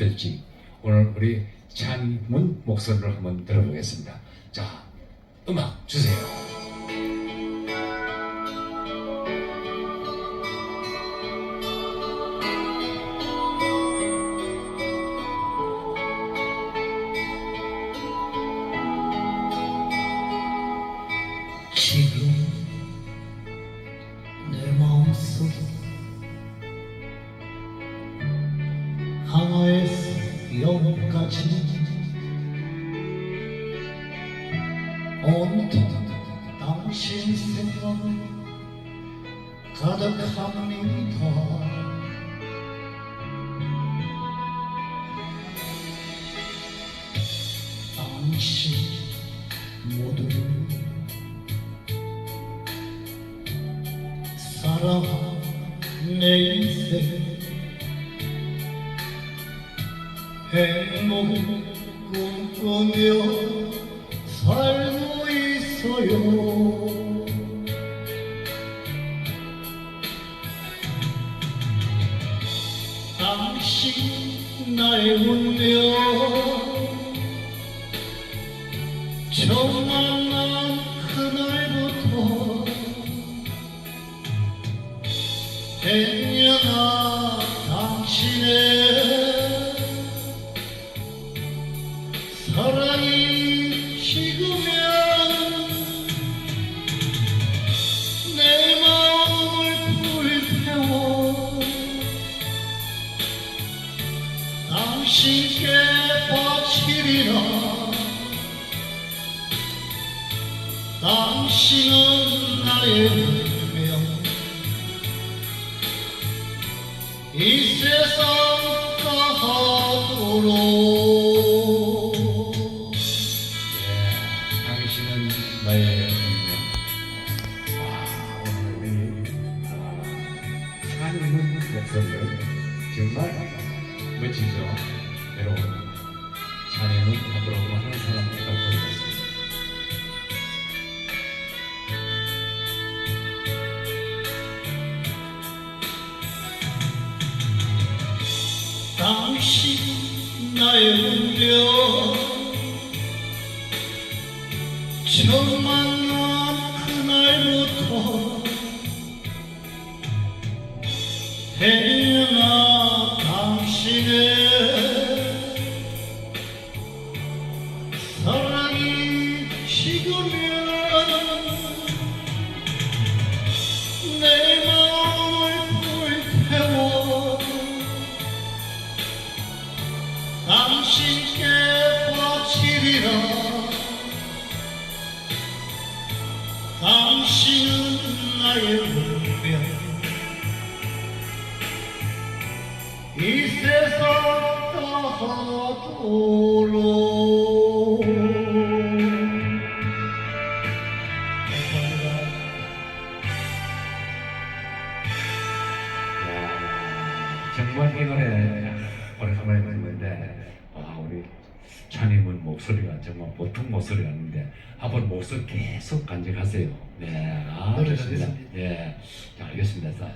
어떨지 오늘 우리 찬문 목소리를 한번 들어보겠습니다. 자, 음악 주세요. 하나에 서 영까지 온통 당신 생각 가득합니다 당신 모두를 사랑한 내 행복을 꿈꾸며 살고 있어요. 당신 나의 운명 처음 만난 그날부터 행여나 당신께 바치리라. 당신은 나의 운명 이 세상 가도록. 예, 당신은 나의 운명. 와, 오늘 우리 아, 찬문 목소리를 정말 멋지죠, 여러분. 찬양은 앞으로 많은 사람 부탁드리겠습니다. 당신 나의 운명 처음 만난 그날부터 행여나 당신께 바치리라. 당신은 나의 운명 이 세상 가도록 정말 이 노래 오래간만에 듣는데 와 우리 찬임은 목소리가 정말 보통 목소리가 아닌데 앞으로 목소리 계속 간직하세요. 네, 아, 좋습니다. 예, 자, 알겠습니다. 자.